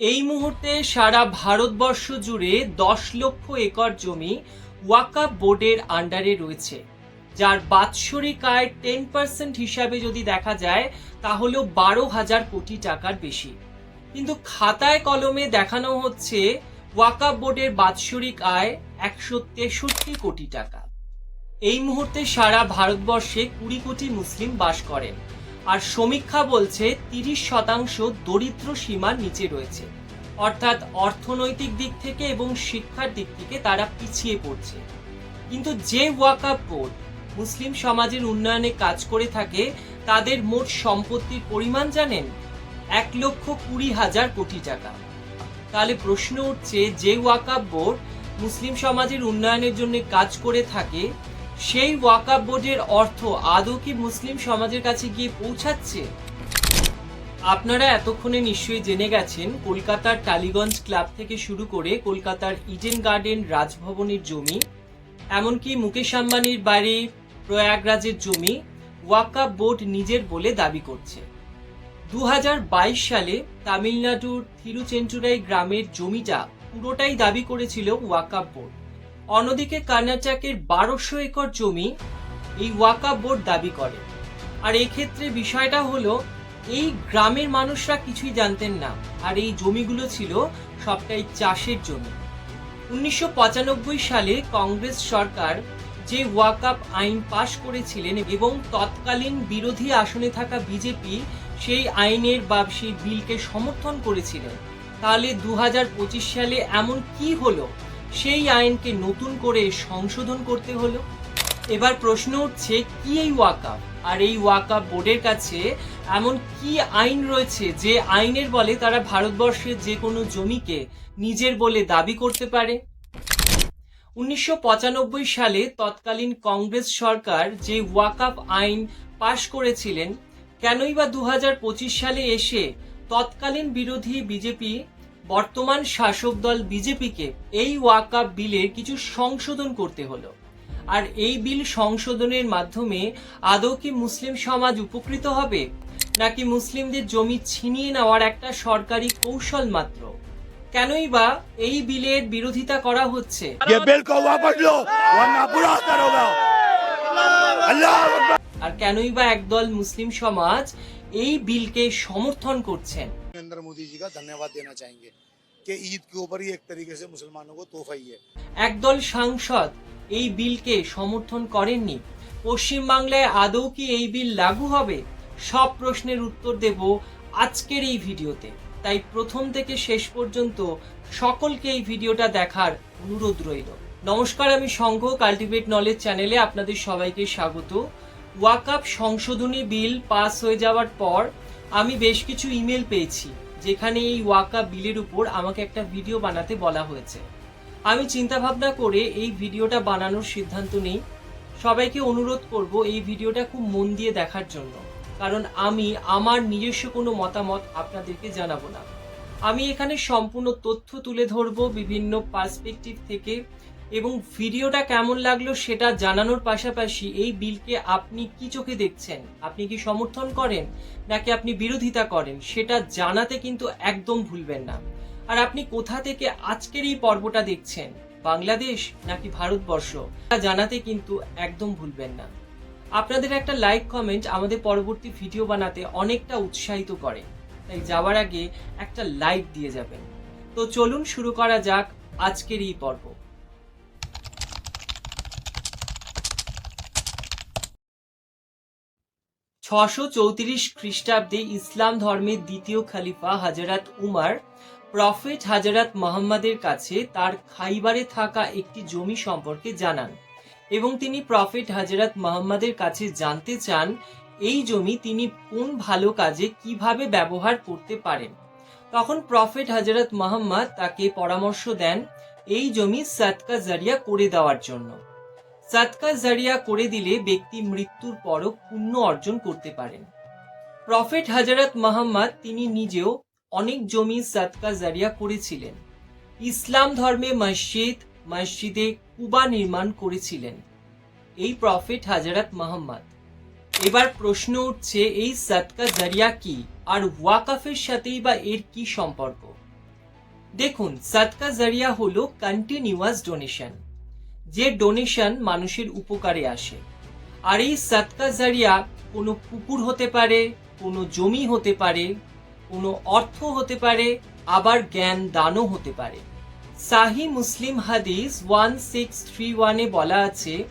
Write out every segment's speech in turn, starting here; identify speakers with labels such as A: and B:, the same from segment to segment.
A: এই মুহূর্তে সারা ভারতবর্ষ জুড়ে দশ লক্ষ একর জমি ওয়াকাপ বোর্ডের আন্ডারে রয়েছে, যার বাৎসরিক আয় টেন পার্সেন্ট হিসাবে যদি দেখা যায়, তাহলেও বারো হাজার কোটি টাকার বেশি। কিন্তু খাতায় কলমে দেখানো হচ্ছে ওয়াকাপ বোর্ডের বাৎসরিক আয় একশো তেষট্টি কোটি টাকা। এই মুহূর্তে সারা ভারতবর্ষে কুড়ি কোটি মুসলিম বাস করেন। আর সমীক্ষা বলছে তিরিশ শতাংশ দরিদ্র সীমার নিচে রয়েছে। অর্থাৎ অর্থনৈতিক দিক থেকে এবং শিক্ষার দিক থেকে তারা পিছিয়ে পড়ছে। কিন্তু যে ওয়াকাপ বোর্ড মুসলিম সমাজের উন্নয়নে কাজ করে থাকে, তাদের মোট সম্পত্তির পরিমাণ জানেন? এক লক্ষ কুড়ি হাজার কোটি টাকা। তাহলে প্রশ্ন উঠছে, যে ওয়াকাপ বোর্ড মুসলিম সমাজের উন্নয়নের জন্য কাজ করে থাকে সেই ওয়াকাপ বোর্ডের অর্থ আদৌ কি মুসলিম সমাজের কাছে গিয়ে পৌঁছাচ্ছে? আপনারা এতক্ষণে নিশ্চয়ই জেনে গেছেন, কলকাতার টালিগঞ্জ ক্লাব থেকে শুরু করে কলকাতার ইডেন গার্ডেন রাজভবনের জমি, এমনকি মুকেশ আম্বানির বাড়ি, প্রয়াগরাজের জমি ওয়াকাপ বোর্ড নিজের বলে দাবি করছে। দু হাজার বাইশ সালে তামিলনাড়ুর থিরুচেন্টুরাই গ্রামের জমিটা পুরোটাই দাবি করেছিল ওয়াকাপ বোর্ড। অন্যদিকে কর্ণাটকের বারোশো একর জমি এই ওয়াকাপ বোর্ড দাবি করে। আর এক্ষেত্রে বিষয়টা হলো, এই গ্রামের মানুষরা কিছুই জানতেন না, আর এই জমিগুলো ছিল সবটাই চাষের জমি। উনিশশো পঁচানব্বই সালে কংগ্রেস সরকার যে ওয়াকাপ আইন পাশ করেছিলেন এবং তৎকালীন বিরোধী আসনে থাকা বিজেপি সেই আইনের বা সেই বিলকে সমর্থন করেছিলেন তাহলে দু হাজার পঁচিশ সালে এমন কি হলো? সেই আইনকে নতুন করে সংশোধন করতে হলো। এবার প্রশ্ন উঠছে, কি এই ওয়াকআপ আর এই ওয়াকআপ বোর্ডের কাছে এমন কি আইন রয়েছে যে আইনের বলে তারা ভারতবর্ষের যে কোনো জমিকে নিজের বলে দাবি করতে পারে? উনিশশো পঁচানব্বই সালে তৎকালীন কংগ্রেস সরকার যে ওয়াকআপ আইন পাশ করেছিলেন, কেনই বা দু হাজার পঁচিশ সালে এসে তৎকালীন বিরোধী বিজেপি বর্তমান শাসক দল বিজেপিকে এই ওয়াকা বিলের কিছু সংশোধন করতে হলো। আর এই বিল সংশোধনের মাধ্যমে আদৌ কি মুসলিম সমাজ উপকৃত হবে? নাকি মুসলিমদের জমি ছিনিয়ে নেওয়ার একটা সরকারি কৌশল মাত্র? কেনই বা এই বিলের বিরোধিতা করা হচ্ছে? আর কেনই বা একদল মুসলিম সমাজ এই বিলকে সমর্থন করছেন?
B: नरेंद्र मोदी जी का धन्यवाद देना चाहेंगे कि ईद के ऊपर ही एक तरीके से मुसलमानों को तोहफा ही है
A: একদল সাংসদ এই বিলকে সমর্থন করেননি পশ্চিমবাংলায় আদৌ কি এই বিল লাগু হবে সব প্রশ্নের উত্তর দেব আজকের এই ভিডিওতে তাই প্রথম থেকে শেষ পর্যন্ত সকলকে এই ভিডিওটা দেখার অনুরোধ রইল নমস্কার আমি সংঘ কাল্টিভেট নলেজ চ্যানেলে আপনাদের সবাইকে স্বাগত ওয়াকআপ সংশোধনী বিল পাস হয়ে যাওয়ার পর আমি বেশ কিছু ইমেল পেয়েছি, যেখানে এই ওয়াকা বিলের উপর আমাকে একটা ভিডিও বানাতে বলা হয়েছে। আমি চিন্তা ভাবনা করে এই ভিডিওটা বানানোর সিদ্ধান্ত নেই। সবাইকে অনুরোধ করব এই ভিডিওটা খুব মন দিয়ে দেখার জন্য, কারণ আমি আমার নিজস্ব কোনো মতামত আপনাদেরকে জানাব না। আমি এখানে সম্পূর্ণ তথ্য তুলে ধরবো বিভিন্ন পার্সপেক্টিভ থেকে এবং ভিডিওটা কেমন লাগল সেটা জানানোর পাশাপাশি এই বিলকে আপনি কি চোখে দেখছেন? আপনি কি সমর্থন করেন নাকি আপনি বিরোধিতা করেন? সেটা জানাতে কিন্তু একদম ভুলবেন না। আর আপনি কোথা থেকে আজকের এই পর্বটা দেখছেন? বাংলাদেশ নাকি ভারতবর্ষ? তা জানাতে কিন্তু একদম ভুলবেন না। আপনাদের একটা লাইক, কমেন্ট আমাদের পরবর্তী ভিডিও বানাতে অনেকটা উৎসাহিত করে। তাই যাওয়ার আগে একটা লাইক দিয়ে যাবেন। তো চলুন শুরু করা যাক আজকের এই পর্ব। ছশো চৌত্রিশ খ্রিস্টাব্দে ইসলাম ধর্মের দ্বিতীয় খালিফা হাজরাত উমার, প্রফেট হাজরাত মোহাম্মদের কাছে তার খাইবারে থাকা একটি জমি সম্পর্কে জানান এবং তিনি প্রফেট হাজরাত মোহাম্মদের কাছে জানতে চান, এই জমি তিনি কোন ভালো কাজে কীভাবে ব্যবহার করতে পারেন। তখন প্রফেট হাজরত মোহাম্মদ তাকে পরামর্শ দেন, এই জমি সাতকা জারিয়া করে দেওয়ার জন্য। সাদকা জারিয়া করে দিলে ব্যক্তি মৃত্যুর পরও পুণ্য অর্জন করতে পারেন। প্রফেট হাজরত মোহাম্মদ, তিনি নিজেও অনেক জমি সাদকা জারিয়া করেছিলেন। ইসলাম ধর্মে মসজিদ, মসজিদে কুবা নির্মাণ করেছিলেন এই প্রফেট হাজরত মোহাম্মদ। এবার প্রশ্ন উঠছে, এই সাদকা জারিয়া কি আর ওয়াকাফের সাথেই বা এর কি সম্পর্ক? দেখুন সৎকা জারিয়া হলো কন্টিনিউয়াস ডোনেশন যে ডোনেশন মানুষের উপকারে আসে। আর এই সৎকা জারিয়া কোনো পুকুর হতে পারে, কোনো জমি হতে পারে, কোনো অর্থ হতে পারে, আবার জ্ঞান দানও হতে পারে। সাহি মুসলিম হাদিস ওয়ান সিক্স থ্রি ওয়ানে বলা আছে,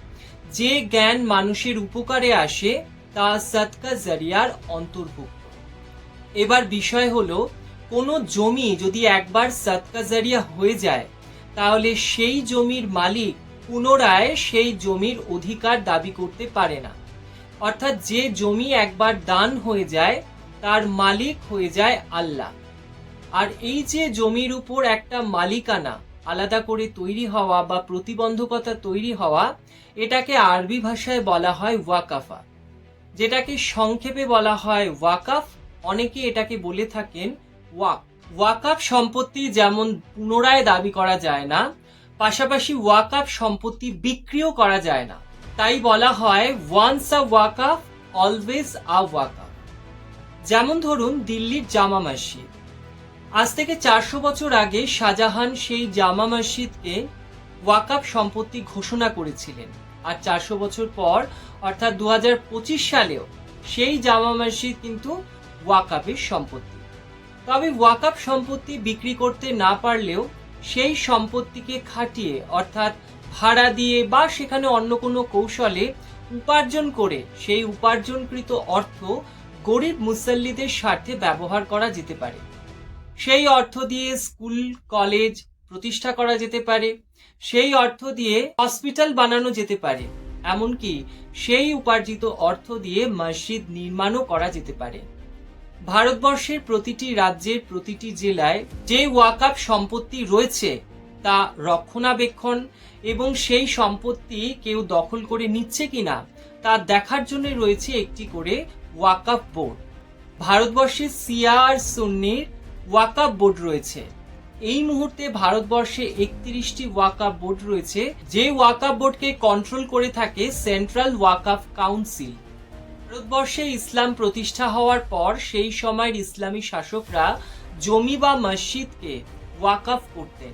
A: যে জ্ঞান মানুষের উপকারে আসে, তা সৎকা জারিয়ার অন্তর্ভুক্ত। এবার বিষয় হলো, কোনো জমি যদি একবার সৎকা জারিয়া হয়ে যায়, তাহলে সেই জমির মালিক পুনরায় সেই জমির অধিকার দাবি করতে পারে না। অর্থাৎ যে জমি একবার দান হয়ে যায়, তার মালিক হয়ে যায় আল্লাহ। আর এই যে জমির উপর একটা মালিকানা আলাদা করে তৈরি হওয়া বা প্রতিবন্ধকতা তৈরি হওয়া, এটাকে আরবি ভাষায় বলা হয় ওয়াকাফা। যেটাকে সংক্ষেপে বলা হয় ওয়াকাফ, অনেকে এটাকে বলে থাকেন ওয়াক। ওয়াকাফ সম্পত্তি যেমন পুনরায় দাবি করা যায় না পাশাপাশি ওয়াকাফ সম্পত্তি বিক্রিও করা যায় না। তাই বলা হয় ওয়ান্স আ ওয়াকাফ অলওয়েজ আ ওয়াকাফ যেমন ধরুন, দিল্লির জামা মসজিদ। আজ থেকে চারশো বছর আগে শাহজাহান সেই জামা মসজিদকে ওয়াকাফ সম্পত্তি ঘোষণা করেছিলেন। আর চারশো বছর পর, অর্থাৎ দু হাজার পঁচিশ সালেও, সেই জামা মসজিদ কিন্তু ওয়াকাফের সম্পত্তি। তবে ওয়াকাফ সম্পত্তি বিক্রি করতে না পারলেও সেই সম্পত্তিকে খাটিয়ে, অর্থাৎ ভাড়া দিয়ে বা সেখানে অন্য কোনো কৌশলে উপার্জন করে সেই উপার্জনকৃত অর্থ গরিব মুসল্লিদের স্বার্থে ব্যবহার করা যেতে পারে। সেই অর্থ দিয়ে স্কুল, কলেজ প্রতিষ্ঠা করা যেতে পারে। সেই অর্থ দিয়ে হসপিটাল বানানো যেতে পারে। এমনকি সেই উপার্জিত অর্থ দিয়ে মসজিদ নির্মাণও করা যেতে পারে। ভারতবর্ষের প্রতিটি রাজ্যের প্রতিটি জেলায় যে ওয়াকাপ সম্পত্তি রয়েছে তা রক্ষণাবেক্ষণ এবং সেই সম্পত্তি কেউ দখল করে নিচ্ছে কিনা তা দেখার জন্য রয়েছে একটি করে ওয়াকাফ বোর্ড। ভারতবর্ষে সিয়া আর সুন্নির ওয়াকাফ বোর্ড রয়েছে। এই মুহূর্তে ভারতবর্ষে একত্রিশটি ওয়াকাফ বোর্ড রয়েছে। যে ওয়াকাফ বোর্ডকে কন্ট্রোল করে থাকে সেন্ট্রাল ওয়াকাফ কাউন্সিল ভারতবর্ষে ইসলাম প্রতিষ্ঠা হওয়ার পর সেই সময়ের ইসলামী শাসকরা জমি বা মসজিদকে ওয়াকাফ করতেন।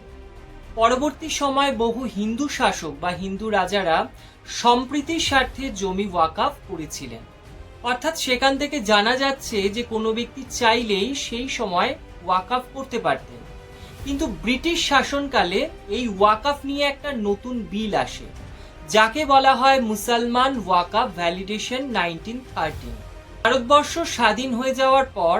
A: পরবর্তী সময় বহু হিন্দু শাসক বা হিন্দু রাজারা সম্প্রীতির স্বার্থে জমি ওয়াকাফ করেছিলেন। অর্থাৎ সেখান থেকে জানা যাচ্ছে যে কোনো ব্যক্তি চাইলেই সেই সময় ওয়াকাফ করতে পারতেন। কিন্তু ব্রিটিশ শাসনকালে এই ওয়াকাফ নিয়ে একটা নতুন বিল আসে। যাকে বলা হয় মুসলমান ওয়াকাফ ভ্যালিডেশন নাইনটিন থার্টিন ভারতবর্ষ স্বাধীন হয়ে যাওয়ার পর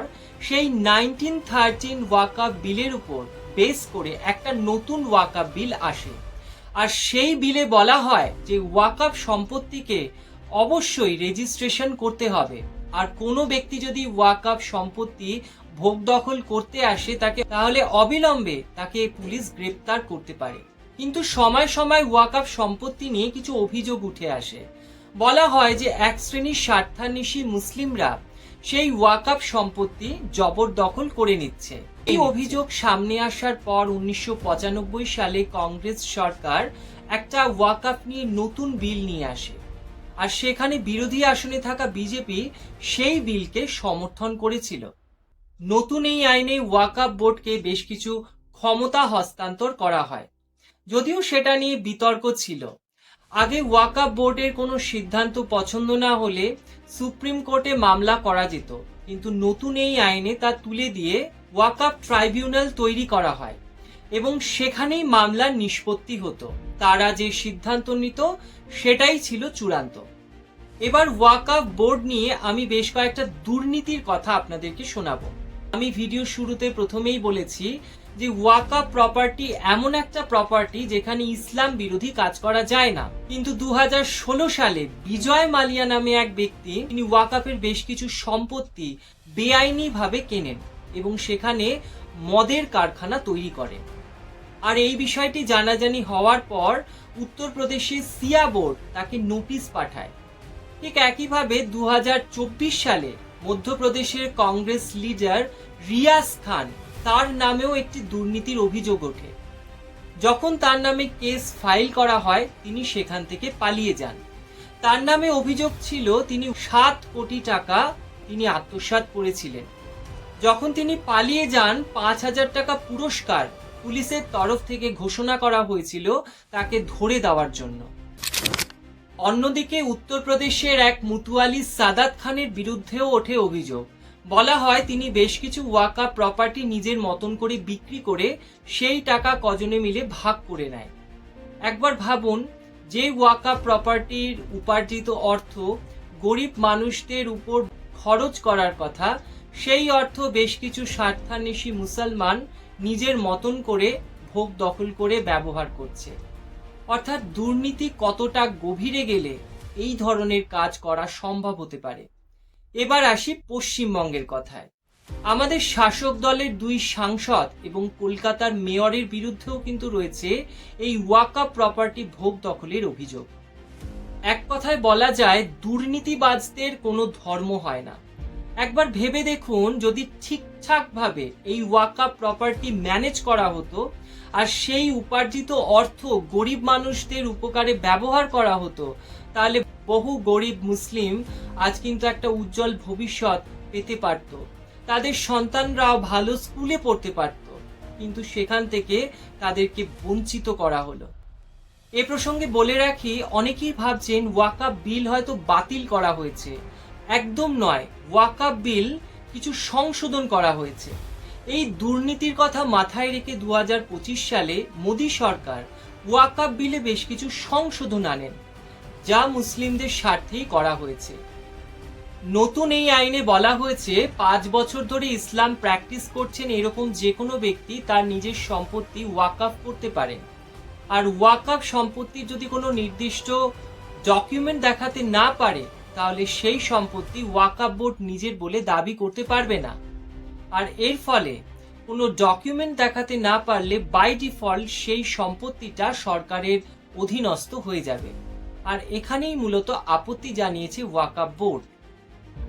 A: সেই নাইনটিন থার্টিন ওয়াকাফ বিলের উপর বেস করে একটা নতুন ওয়াকাফ বিল আসে। আর সেই বিলে বলা হয় যে ওয়াকাফ সম্পত্তিকে অবশ্যই রেজিস্ট্রেশন করতে হবে। আর কোনো ব্যক্তি যদি ওয়াকাফ সম্পত্তি ভোগ দখল করতে আসে তাকে, তাহলে অবিলম্বে তাকে পুলিশ গ্রেপ্তার করতে পারে। কিন্তু সময় সময় ওয়াকাফ সম্পত্তি নিয়ে কিছু অভিযোগ উঠে আসে। বলা হয় যে এক শ্রেণির স্বার্থান্বেষী মুসলিমরা সেই ওয়াকাফ সম্পত্তি জবরদখল করে নিচ্ছে। এই অভিযোগ সামনে আসার পর উনিশশো পঁচানব্বই সালে কংগ্রেস সরকার একটা ওয়াকাফ নিয়ে নতুন বিল নিয়ে আসে। আর সেখানে বিরোধী আসনে থাকা বিজেপি সেই বিলকে সমর্থন করেছিল। নতুন এই আইনে ওয়াকাফ বোর্ডকে বেশ কিছু ক্ষমতা হস্তান্তর করা হয়। যদিও সেটা নিয়ে বিতর্ক ছিল। আগে ওয়াকাফ বোর্ডের কোনো সিদ্ধান্ত পছন্দ না হলে সুপ্রিম কোর্টে মামলা করা যেত, কিন্তু নতুন এই আইনে তা তুলে দিয়ে ওয়াকাফ ট্রাইব্যুনাল তৈরি করা হয় এবং সেখানেই মামলার নিষ্পত্তি হতো। তারা যে সিদ্ধান্ত নিত, সেটাই ছিল চূড়ান্ত। এবার ওয়াকাফ বোর্ড নিয়ে আমি বেশ কয়েকটা দুর্নীতির কথা আপনাদেরকে শোনাবো। আমি ভিডিও শুরুতে প্রথমেই বলেছি যে ওয়াকাফ প্রপার্টি এমন একটা প্রপার্টি যেখানে ইসলাম বিরোধী কাজ করা যায় না। কিন্তু দুহাজার ষোলো সালে বিজয় মালিয়া নামে এক ব্যক্তি, তিনি ওয়াকাফের বেশ কিছু সম্পত্তি বেআইনি ভাবে কেনেন এবং সেখানে মদের কারখানা তৈরি করেন। আর এই বিষয়টি জানাজানি হওয়ার পর উত্তরপ্রদেশের সিয়া বোর্ড তাকে নোটিশ পাঠায়। ঠিক একইভাবে দু হাজার চব্বিশ সালে মধ্যপ্রদেশের কংগ্রেস লিডার রিয়াজ খান তার নামেও একটি দুর্নীতির অভিযোগ ওঠে। যখন তার নামে কেস ফাইল করা হয়, তিনি সেখান থেকে পালিয়ে যান। তার নামে অভিযোগ ছিল, তিনি সাত কোটি টাকা তিনি আত্মসাৎ করেছিলেন। যখন তিনি পালিয়ে যান, পাঁচ হাজার টাকা পুরস্কার পুলিশের তরফ থেকে ঘোষণা করা হয়েছিল তাকে ধরে দেওয়ার জন্য। অন্যদিকে উত্তরপ্রদেশের এক মুতুয়ালি সাদাত খানের বিরুদ্ধেও ওঠে অভিযোগ। বলা হয়, তিনি বেশ কিছু ওয়াকা প্রপার্টি নিজের মতন করে বিক্রি করে সেই টাকা কজনে মিলে ভাগ করে নেয়। একবার ভাবুন, যে ওয়াকা প্রপার্টির উপার্জিত অর্থ গরিব মানুষদের উপর খরচ করার কথা, সেই অর্থ বেশ কিছু স্বার্থান্বেষী মুসলমান নিজের মতন করে ভোগ দখল করে ব্যবহার করছে। অর্থাৎ দুর্নীতি কতটা গভীরে গেলে এই ধরনের কাজ করা সম্ভব হতে পারে? এবার আসি পশ্চিমবঙ্গের কথায়। আমাদের শাসক দলের দুই সাংসদ এবং কলকাতার মেয়রের বিরুদ্ধেও কিন্তু রয়েছে এই ওয়াকা প্রপার্টি ভোগ দখলের অভিযোগ। এক কথায় বলা যায়, দুর্নীতিবাজদের কোনো ধর্ম হয় না। একবার ভেবে দেখুন যদি ঠিকঠাক ভাবে এই ওয়াকা প্রপার্টি ম্যানেজ করা হতো আর সেই উপার্জিত অর্থ গরিব মানুষদের উপকারে ব্যবহার করা হতো, তাহলে বহু গরিব মুসলিম আজ কিন্তু একটা উজ্জ্বল ভবিষ্যৎ পেতে পারত। তাদের সন্তানরাও ভালো স্কুলে পড়তে পারত, কিন্তু সেখান থেকে তাদেরকে বঞ্চিত করা হলো। এ প্রসঙ্গে বলে রাখি, অনেকেই ভাবছেন ওয়াকাপ বিল হয়তো বাতিল করা হয়েছে। একদম নয় ওয়াকাপ বিল কিছু সংশোধন করা হয়েছে। এই দুর্নীতির কথা মাথায় রেখে দু হাজার পঁচিশ সালে মোদী সরকার ওয়াকাপ বিলে বেশ কিছু সংশোধন আনেন, যা মুসলিমদের স্বার্থেই করা হয়েছে। নতুন এই আইনে বলা হয়েছে, পাঁচ বছর ধরে ইসলাম প্র্যাকটিস করছেন এরকম যে কোনো ব্যক্তি তার নিজের সম্পত্তি ওয়াকাফ করতে পারেন। আর ওয়াকাফ সম্পত্তির যদি কোনো নির্দিষ্ট ডকুমেন্ট দেখাতে না পারে তাহলে সেই সম্পত্তি ওয়াকাফ বোর্ড নিজের বলে দাবি করতে পারবে না। আর এর ফলে কোনো ডকুমেন্ট দেখাতে না পারলে বাই ডিফল্ট সেই সম্পত্তিটা সরকারের অধীনস্থ হয়ে যাবে। আর এখানেই মূলত আপত্তি জানিয়েছে ওয়াকাফ বোর্ড।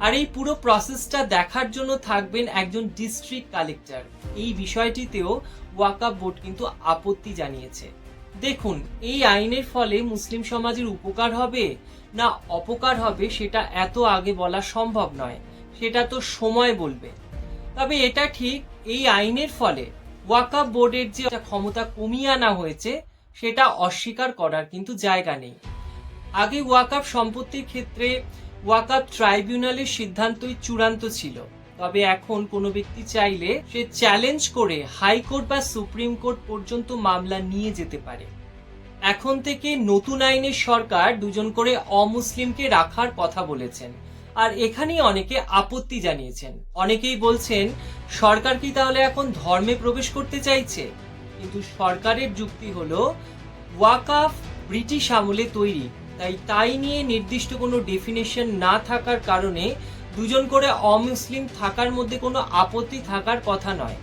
A: আর এই পুরো প্রসেসটা দেখার জন্য থাকবেন একজন ডিস্ট্রিক্ট কালেক্টর এই বিষয়টিতেও ওয়াকাফ বোর্ড কিন্তু আপত্তি জানিয়েছে। দেখুন, এই আইনের ফলে মুসলিম সমাজের উপকার হবে না অপকার হবে সেটা এত আগে বলা সম্ভব নয়, সেটা তো সময় বলবে। তবে এটা ঠিক এই আইনের ফলে ওয়াকাফ বোর্ডের যে ক্ষমতা কমিয়ে আনা হয়েছে, সেটা অস্বীকার করার কিন্তু জায়গা নেই। আগে ওয়াকাফ সম্পত্তির ক্ষেত্রে ওয়াকাফ ট্রাইব্যুনালের সিদ্ধান্তই চূড়ান্ত ছিল। তবে এখন কোনো ব্যক্তি চাইলে সে চ্যালেঞ্জ করে হাইকোর্ট বা সুপ্রিম কোর্ট পর্যন্ত মামলা নিয়ে যেতে পারে। এখন থেকে নতুন আইনের সরকার দুজন করে অমুসলিমকে রাখার কথা বলেছেন। আর এখানেই অনেকে আপত্তি জানিয়েছেন। অনেকেই বলছেন, সরকার কি তাহলে এখন ধর্মে প্রবেশ করতে চাইছে? কিন্তু সরকারের যুক্তি হলো, ওয়াকাফ ব্রিটিশ আমলে তৈরি, তাই তাই নিয়ে নির্দিষ্ট কোনো ডেফিনেশন না থাকার কারণে দুজন করে অমুসলিম থাকার মধ্যে কোনো আপত্তি থাকার কথা নয়।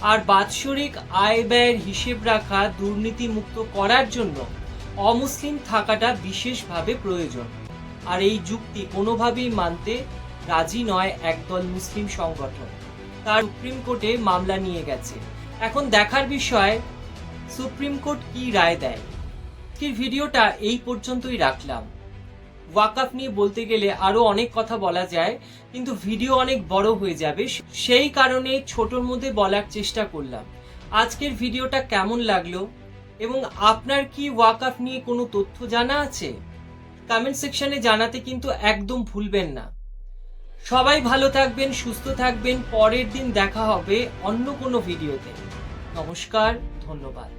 A: আর বাৎসরিক আয় ব্যয়ের হিসেব রাখা দুর্নীতি মুক্ত করার জন্য অমুসলিম থাকাটা বিশেষভাবে প্রয়োজন। আর এই যুক্তি কোনোভাবেই মানতে রাজি নয় একদল মুসলিম সংগঠন। তার সুপ্রিম কোর্টে মামলা নিয়ে গেছে। এখন দেখার বিষয়, সুপ্রিম কোর্ট কি রায় দেয়? ভিডিওটা এই পর্যন্তই রাখলাম। ওয়াকাফ নিয়ে বলতে গেলে আরও অনেক কথা বলা যায়, কিন্তু ভিডিও অনেক বড় হয়ে যাবে। সেই কারণে ছোটর মধ্যে বলার চেষ্টা করলাম। আজকের ভিডিওটা কেমন লাগল? এবং আপনার কি ওয়াকাফ নিয়ে কোনো তথ্য জানা আছে? কমেন্ট সেকশনে জানাতে কিন্তু একদম ভুলবেন না। সবাই ভালো থাকবেন, সুস্থ থাকবেন। পরের দিন দেখা হবে অন্য কোনো ভিডিওতে। নমস্কার, ধন্যবাদ।